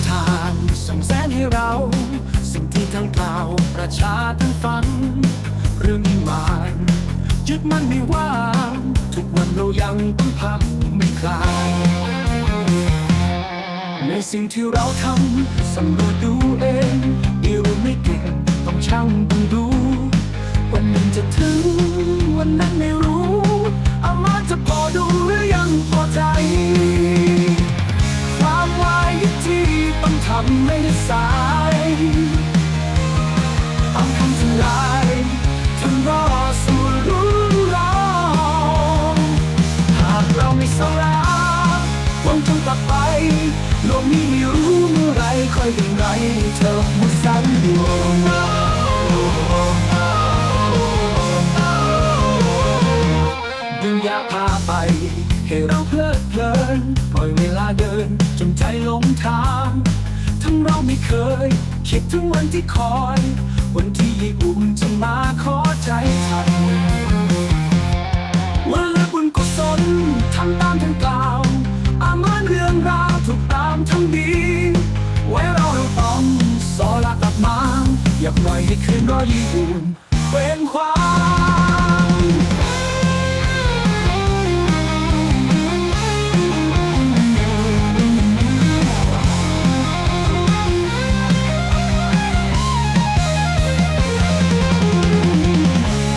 ำทางส่งแสนให้เรา สิ่งที่ทั้งกล่าวประชาทั้งฝังเรื่องมานยึดมันไม่ว่างทุกวันเรายังต้องพังไม่คลาย ในสิ่งที่เราทำสำรวจดู ค่อยเป็นไรเธอหมดสันดวงดึงอยาพาไป ให้เราเพลิดเพลิน ปล่อยเวลาเดินจนใจหลงทาง ทั้งเราไม่เคย คิดถึงวันที่คอย วันที่อุ่นจะมาขอใจทันวันและบุญกุศลทำตามทั้ง ยากหน่อยให้คืนรอยยิ้มเป็นความ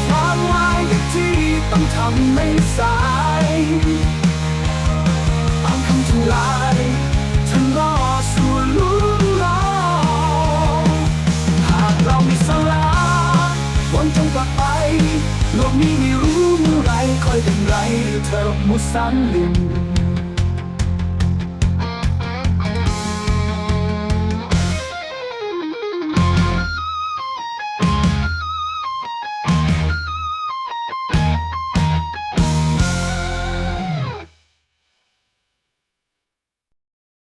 ความหมายที่ต้องทำไม่สาย กลับไป โลกนี้ไม่รู้เมื่อไรคอยเป็นไรเธอมุสันลิม